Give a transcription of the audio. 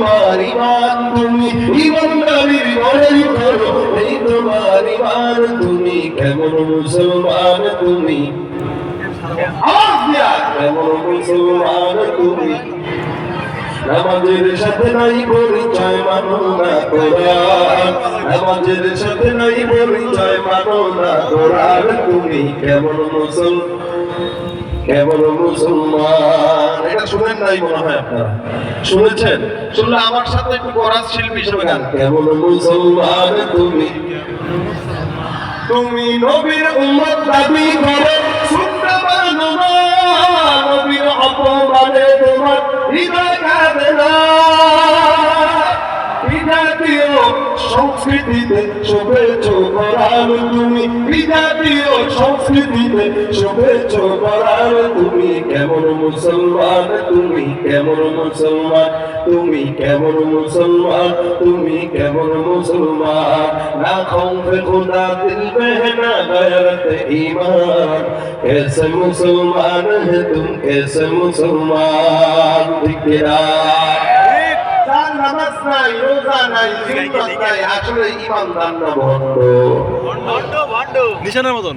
তোমার ইমান তুমি ইমানদারির ঘরেই করো এই তোমার ইমান তুমি, কেমন মুসলমান তুমি? কেমন মুসলমান তুমি? নামাজের সাথে নাই পরিচয় মানো না কোরআন নামাজের সাথে নাই পরিচয় মানো না কোরআন তুমি কেমন মুসল কেমন মুসলমান। এটা শুনেন নাই মনে হয় আপনারা। শুনেছেন? শুনলে আমার সাথে একটু কোরআন শিল্পী হিসেবে গান। কেমন মুসলমান তুমি তুমি নবীর উম্মত দাবি করো শুনতে পারো না নবীর অপমানে তোমার হৃদয় কাঁদে না। সংস্কৃতিতে শুভেচ্ছ তুমি বিজাতীয় সংস্কৃতিতে শুভেচ্ছ করার তুমি কেমন মুসলমান তুমি কেমন মুসলমান তুমি কেমন মুসলমান তুমি কেমন মুসলমান না খৌফে খুদা দিল में ना गैरत ईमान कैसे मुसलमान है तुम कैसे मुसलमान दिखरा তার নামাজ নাই রোজা নাই সুন্নাত নাই আসলে ইমানদার না ভণ্ড নিশানের মতন।